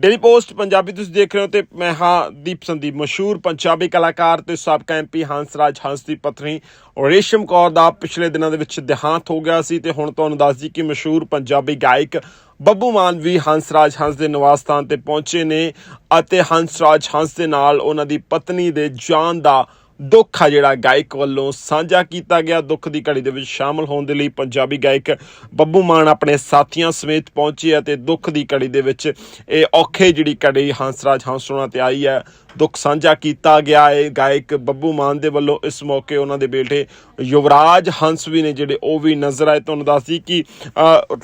Daily post Punjabi ਤੁਸੀਂ ਦੇਖ ਰਹੇ ਹੋ ਤੇ ਮੈਂ ਹਾਂ ਦੀਪ ਸੰਦੀਪ, ਮਸ਼ਹੂਰ ਪੰਜਾਬੀ ਕਲਾਕਾਰ ਤੇ ਸਾਬਕਾ ਐਮਪੀ ਹੰਸਰਾਜ ਹੰਸ ਦੀ ਪਤਨੀ। ਰੇਸ਼ਮ ਕੌਰ ਦਾ ਪਿਛਲੇ ਦਿਨਾਂ ਦੇ ਵਿੱਚ ਦੇਹਾਂਤ ਹੋ ਗਿਆ ਸੀ ਤੇ ਹੁਣ ਤੁਹਾਨੂੰ ਦੱਸ ਦਈ ਕਿ ਮਸ਼ਹੂਰ ਪੰਜਾਬੀ ਗਾਇਕ ਬੱਬੂ ਮਾਨ ਵੀ ਹੰਸਰਾਜ ਹੰਸ ਦੇ ਨਿਵਾਸ ਸਥਾਨ ਤੇ ਪਹੁੰਚੇ ਨੇ ਅਤੇ ਹੰਸਰਾਜ ਹੰਸ ਦੇ ਨਾਲ ਉਹਨਾਂ ਦੀ ਪਤਨੀ ਦੇ ਜਾਨ ਦਾ ਦੁੱਖ ਆ ਜਿਹੜਾ ਗਾਇਕ ਵੱਲੋਂ ਸਾਂਝਾ ਕੀਤਾ ਗਿਆ। ਦੁੱਖ ਦੀ ਘੜੀ ਦੇ ਵਿੱਚ ਸ਼ਾਮਲ ਹੋਣ ਦੇ ਲਈ ਪੰਜਾਬੀ ਗਾਇਕ ਬੱਬੂ ਮਾਨ ਆਪਣੇ ਸਾਥੀਆਂ ਸਮੇਤ ਪਹੁੰਚੇ ਅਤੇ ਦੁੱਖ ਦੀ ਘੜੀ ਦੇ ਵਿੱਚ ਇਹ ਔਖੇ ਜਿਹੜੀ ਘੜੀ ਹੰਸਰਾਜ ਹੰਸੋਣਾ ਤੇ ਆਈ ਹੈ ਦੁੱਖ ਸਾਂਝਾ ਕੀਤਾ ਗਿਆ ਹੈ। ਗਾਇਕ ਬੱਬੂ ਮਾਨ ਦੇ ਵੱਲੋਂ ਇਸ ਮੌਕੇ ਉਹਨਾਂ ਦੇ ਬੇਟੇ ਯੁਵਰਾਜ ਹੰਸ ਵੀ ਨੇ ਜਿਹੜੇ ਉਹ ਵੀ ਨਜ਼ਰ ਆਏ। ਤੁਹਾਨੂੰ ਦੱਸਦੀ ਕਿ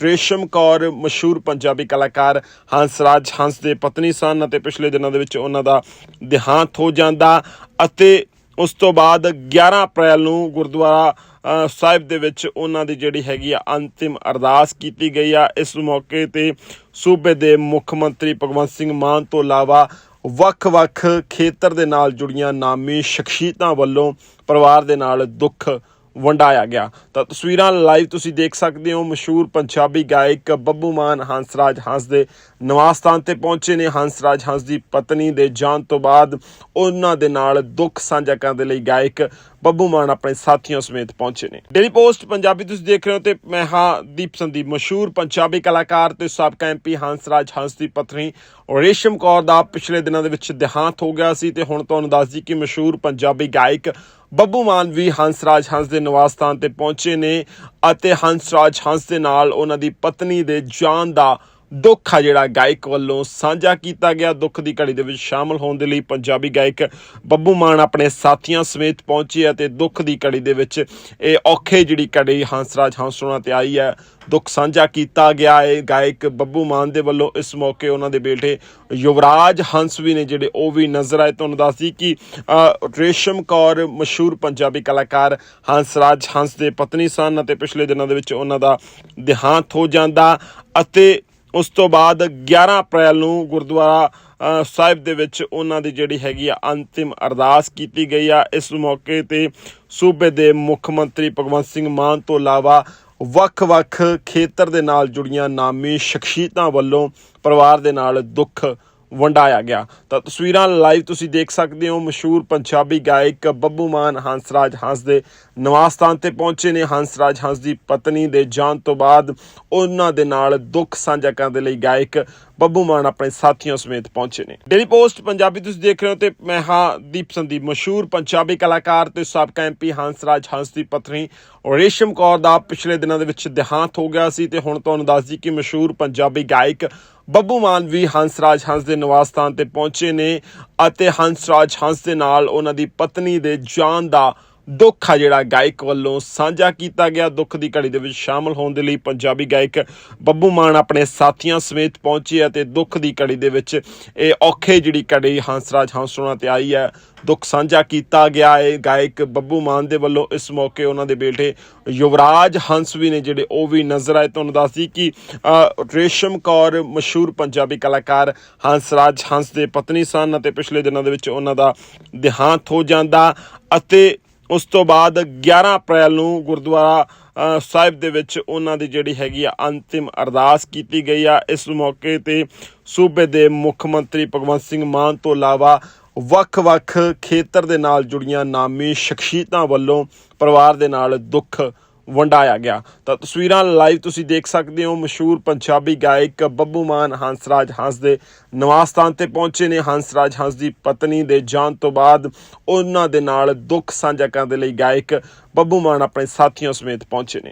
ਰੇਸ਼ਮ ਕੌਰ ਮਸ਼ਹੂਰ ਪੰਜਾਬੀ ਕਲਾਕਾਰ ਹੰਸਰਾਜ ਹੰਸ ਦੇ ਪਤਨੀ ਸਨ ਅਤੇ ਪਿਛਲੇ ਦਿਨਾਂ ਦੇ ਵਿੱਚ ਉਹਨਾਂ ਦਾ ਦੇਹਾਂਤ ਹੋ ਜਾਂਦਾ ਅਤੇ ਉਸ ਤੋਂ ਬਾਅਦ 11 ਅਪ੍ਰੈਲ ਨੂੰ ਗੁਰਦੁਆਰਾ ਸਾਹਿਬ ਦੇ ਵਿੱਚ ਉਹਨਾਂ ਦੀ ਜਿਹੜੀ ਹੈਗੀ ਆ ਅੰਤਿਮ ਅਰਦਾਸ ਕੀਤੀ ਗਈ ਆ। ਇਸ ਮੌਕੇ ਤੇ ਸੂਬੇ ਦੇ ਮੁੱਖ ਮੰਤਰੀ ਭਗਵੰਤ ਸਿੰਘ ਮਾਨ ਤੋਂ ਇਲਾਵਾ ਵੱਖ-ਵੱਖ ਖੇਤਰ ਦੇ ਨਾਲ ਜੁੜੀਆਂ ਨਾਮੀ ਸ਼ਖਸੀਅਤਾਂ ਵੱਲੋਂ ਪਰਿਵਾਰ ਦੇ ਨਾਲ ਦੁੱਖ ਵੰਡਾਇਆ ਗਿਆ। ਤਾਂ ਤਸਵੀਰਾਂ ਲਾਈਵ ਤੁਸੀਂ ਦੇਖ ਸਕਦੇ ਹੋ, ਮਸ਼ਹੂਰ ਪੰਜਾਬੀ ਗਾਇਕ ਬੱਬੂ ਮਾਨ, ਹੰਸਰਾਜ ਹੰਸ ਦੇ ਨਿਵਾਸ ਸਥਾਨ ਤੇ ਪਹੁੰਚੇ ਨੇ। ਹੰਸਰਾਜ ਹੰਸ ਦੀ ਪਤਨੀ ਦੇ ਜਾਣ ਤੋਂ ਬਾਅਦ ਉਹਨਾਂ ਦੇ ਨਾਲ ਦੁੱਖ ਸਾਂਝਾ ਕਰਨ ਦੇ ਲਈ ਗਾਇਕ ਬੱਬੂ ਮਾਨ ਆਪਣੇ ਸਾਥੀਆਂ ਸਮੇਤ ਪਹੁੰਚੇ ਨੇ। ਡੇਲੀ ਪੋਸਟ ਪੰਜਾਬੀ ਤੁਸੀਂ ਦੇਖ ਰਹੇ ਹੋ ਤੇ ਮੈਂ ਹਾਂ ਦੀਪ ਸੰਦੀਪ, ਮਸ਼ਹੂਰ ਪੰਜਾਬੀ ਕਲਾਕਾਰ ਤੇ ਸਾਬਕਾ ਐਮਪੀ ਹੰਸਰਾਜ ਹੰਸ ਦੀ ਪਤਨੀ ਰੇਸ਼ਮ ਕੌਰ ਦਾ ਪਿਛਲੇ ਦਿਨਾਂ ਦੇ ਵਿੱਚ ਦੇਹਾਂਤ ਹੋ ਗਿਆ ਸੀ ਤੇ ਹੁਣ ਤੁਹਾਨੂੰ ਦੱਸ ਦਈ ਕਿ ਮਸ਼ਹੂਰ ਪੰਜਾਬੀ ਗਾਇਕ ਬੱਬੂ ਮਾਨ ਵੀ ਹੰਸਰਾਜ ਹੰਸ ਦੇ ਨਿਵਾਸ ਸਥਾਨ ਤੇ ਪਹੁੰਚੇ ਨੇ ਅਤੇ ਹੰਸਰਾਜ ਹੰਸ ਦੇ ਨਾਲ ਉਹਨਾਂ ਦੀ ਪਤਨੀ ਦੇ ਜਾਨ ਦਾ ਦੁੱਖ ਆ ਜਿਹੜਾ ਗਾਇਕ ਵੱਲੋਂ ਸਾਂਝਾ ਕੀਤਾ ਗਿਆ। ਦੁੱਖ ਦੀ ਘੜੀ ਦੇ ਵਿੱਚ ਸ਼ਾਮਲ ਹੋਣ ਦੇ ਲਈ ਪੰਜਾਬੀ ਗਾਇਕ ਬੱਬੂ ਮਾਨ ਆਪਣੇ ਸਾਥੀਆਂ ਸਮੇਤ ਪਹੁੰਚੇ ਅਤੇ ਦੁੱਖ ਦੀ ਘੜੀ ਦੇ ਵਿੱਚ ਇਹ ਔਖੇ ਜਿਹੜੀ ਘੜੀ ਹੰਸਰਾਜ ਹੰਸੋਣਾ ਤੇ ਆਈ ਹੈ, ਦੁੱਖ ਸਾਂਝਾ ਕੀਤਾ ਗਿਆ। ਹੈ ਗਾਇਕ ਬੱਬੂ ਮਾਨ ਦੇ ਵੱਲੋਂ ਇਸ ਮੌਕੇ ਉਹਨਾਂ ਦੇ ਬੇਟੇ ਯੁਵਰਾਜ ਹੰਸ ਵੀ ਨੇ ਜਿਹੜੇ ਉਹ ਵੀ ਨਜ਼ਰ ਆਏ। ਤੁਹਾਨੂੰ ਦੱਸਦੀ ਕਿ ਰੇਸ਼ਮ ਕੌਰ ਮਸ਼ਹੂਰ ਪੰਜਾਬੀ ਕਲਾਕਾਰ ਹੰਸਰਾਜ ਹੰਸ ਦੇ ਪਤਨੀ ਸਨ ਅਤੇ ਪਿਛਲੇ ਦਿਨਾਂ ਦੇ ਵਿੱਚ ਉਹਨਾਂ ਦਾ ਦੇਹਾਂਤ ਹੋ ਜਾਂਦਾ ਅਤੇ ਉਸ ਤੋਂ ਬਾਅਦ 11 ਅਪ੍ਰੈਲ ਨੂੰ ਗੁਰਦੁਆਰਾ ਸਾਹਿਬ ਦੇ ਵਿੱਚ ਉਹਨਾਂ ਦੀ ਜਿਹੜੀ ਹੈਗੀ ਆ ਅੰਤਿਮ ਅਰਦਾਸ ਕੀਤੀ ਗਈ ਆ। ਇਸ ਮੌਕੇ ਤੇ ਸੂਬੇ ਦੇ ਮੁੱਖ ਮੰਤਰੀ ਭਗਵੰਤ ਸਿੰਘ ਮਾਨ ਤੋਂ ਇਲਾਵਾ ਵੱਖ-ਵੱਖ ਖੇਤਰ ਦੇ ਨਾਲ ਜੁੜੀਆਂ ਨਾਮੀ ਸ਼ਖਸੀਅਤਾਂ ਵੱਲੋਂ ਪਰਿਵਾਰ ਦੇ ਨਾਲ ਦੁੱਖ ਵੰਡਾਇਆ ਗਿਆ। ਤਾਂ ਤਸਵੀਰਾਂ ਲਾਈਵ ਤੁਸੀਂ ਦੇਖ ਸਕਦੇ ਹੋ। ਮਸ਼ਹੂਰ ਪੰਜਾਬੀ ਗਾਇਕ ਬੱਬੂ ਮਾਨ ਹੰਸਰਾਜ ਹੰਸ ਦੇ ਨਿਵਾਸ ਸਥਾਨ ਤੇ ਪਹੁੰਚੇ ਨੇ। ਹੰਸਰਾਜ ਹੰਸ ਦੀ ਪਤਨੀ ਦੇ ਜਾਣ ਤੋਂ ਬਾਅਦ ਉਹਨਾਂ ਦੇ ਨਾਲ ਦੁੱਖ ਸਾਂਝਾ ਕਰਨ ਦੇ ਲਈ ਗਾਇਕ ਬੱਬੂ ਮਾਨ ਆਪਣੇ ਸਾਥੀਆਂ ਸਮੇਤ ਪਹੁੰਚੇ ਨੇ। ਡੇਲੀ ਪੋਸਟ ਪੰਜਾਬੀ ਤੁਸੀਂ ਦੇਖ ਰਹੇ ਹੋ ਤੇ ਮੈਂ ਹਾਂ ਦੀਪ ਸੰਦੀਪ, ਮਸ਼ਹੂਰ ਪੰਜਾਬੀ ਕਲਾਕਾਰ ਤੇ ਸਾਬਕਾ ਐਮਪੀ ਹੰਸਰਾਜ ਹੰਸ ਦੀ ਪਤਨੀ ਰੇਸ਼ਮ ਕੌਰ ਦਾ ਪਿਛਲੇ ਦਿਨਾਂ ਦੇ ਵਿੱਚ ਦੇਹਾਂਤ ਹੋ ਗਿਆ ਸੀ ਤੇ ਹੁਣ ਤੁਹਾਨੂੰ ਦੱਸ ਦਈ ਕਿ ਮਸ਼ਹੂਰ ਪੰਜਾਬੀ ਗਾਇਕ ਬੱਬੂ ਮਾਨ ਵੀ ਹੰਸਰਾਜ ਹੰਸ ਦੇ ਨਿਵਾਸ ਸਥਾਨ ਤੇ ਪਹੁੰਚੇ ਨੇ ਅਤੇ ਹੰਸਰਾਜ ਹੰਸ ਦੇ ਨਾਲ ਉਹਨਾਂ ਦੀ ਪਤਨੀ ਦੇ ਜਾਨ ਦਾ ਦੁੱਖ ਆ ਜਿਹੜਾ ਗਾਇਕ ਵੱਲੋਂ ਸਾਂਝਾ ਕੀਤਾ ਗਿਆ। ਦੁੱਖ ਦੀ ਘੜੀ ਦੇ ਵਿੱਚ ਸ਼ਾਮਲ ਹੋਣ ਦੇ ਲਈ ਪੰਜਾਬੀ ਗਾਇਕ ਬੱਬੂ ਮਾਨ ਆਪਣੇ ਸਾਥੀਆਂ ਸਮੇਤ ਪਹੁੰਚੇ ਅਤੇ ਦੁੱਖ ਦੀ ਘੜੀ ਦੇ ਵਿੱਚ ਇਹ ਔਖੇ ਜਿਹੜੀ ਘੜੀ ਹੰਸਰਾਜ ਹੰਸੋਣਾ ਤੇ ਆਈ ਹੈ, ਦੁੱਖ ਸਾਂਝਾ ਕੀਤਾ ਗਿਆ। ਹੈ ਗਾਇਕ ਬੱਬੂ ਮਾਨ ਦੇ ਵੱਲੋਂ ਇਸ ਮੌਕੇ ਉਹਨਾਂ ਦੇ ਬੇਟੇ ਯੁਵਰਾਜ ਹੰਸ ਵੀ ਨੇ ਜਿਹੜੇ ਉਹ ਵੀ ਨਜ਼ਰ ਆਏ। ਤੁਹਾਨੂੰ ਦੱਸਦੀ ਕਿ ਰੇਸ਼ਮ ਕੌਰ ਮਸ਼ਹੂਰ ਪੰਜਾਬੀ ਕਲਾਕਾਰ ਹੰਸਰਾਜ ਹੰਸ ਦੇ ਪਤਨੀ ਸਨ ਅਤੇ ਪਿਛਲੇ ਦਿਨਾਂ ਦੇ ਵਿੱਚ ਉਹਨਾਂ ਦਾ ਦੇਹਾਂਤ ਹੋ ਜਾਂਦਾ ਅਤੇ ਉਸ ਤੋਂ ਬਾਅਦ 11 ਅਪ੍ਰੈਲ ਨੂੰ ਗੁਰਦੁਆਰਾ ਸਾਹਿਬ ਦੇ ਵਿੱਚ ਉਹਨਾਂ ਦੀ ਜਿਹੜੀ ਹੈਗੀ ਆ ਅੰਤਿਮ ਅਰਦਾਸ ਕੀਤੀ ਗਈ ਆ। ਇਸ ਮੌਕੇ ਤੇ ਸੂਬੇ ਦੇ ਮੁੱਖ ਮੰਤਰੀ ਭਗਵੰਤ ਸਿੰਘ ਮਾਨ ਤੋਂ ਇਲਾਵਾ ਵੱਖ-ਵੱਖ ਖੇਤਰ ਦੇ ਨਾਲ ਜੁੜੀਆਂ ਨਾਮੀ ਸ਼ਖਸੀਅਤਾਂ ਵੱਲੋਂ ਪਰਿਵਾਰ ਦੇ ਨਾਲ ਦੁੱਖ ਵੰਡਾਇਆ ਗਿਆ। ਤਾਂ ਤਸਵੀਰਾਂ ਲਾਈਵ ਤੁਸੀਂ ਦੇਖ ਸਕਦੇ ਹੋ, ਮਸ਼ਹੂਰ ਪੰਜਾਬੀ ਗਾਇਕ ਬੱਬੂ ਮਾਨ, ਹੰਸਰਾਜ ਹੰਸ ਦੇ ਨਿਵਾਸ ਸਥਾਨ ਤੇ ਪਹੁੰਚੇ ਨੇ। ਹੰਸਰਾਜ ਹੰਸ ਦੀ ਪਤਨੀ ਦੇ ਜਾਣ ਤੋਂ ਬਾਅਦ ਉਹਨਾਂ ਦੇ ਨਾਲ ਦੁੱਖ ਸਾਂਝਾ ਕਰਨ ਦੇ ਲਈ ਗਾਇਕ ਬੱਬੂ ਮਾਨ ਆਪਣੇ ਸਾਥੀਆਂ ਸਮੇਤ ਪਹੁੰਚੇ ਨੇ।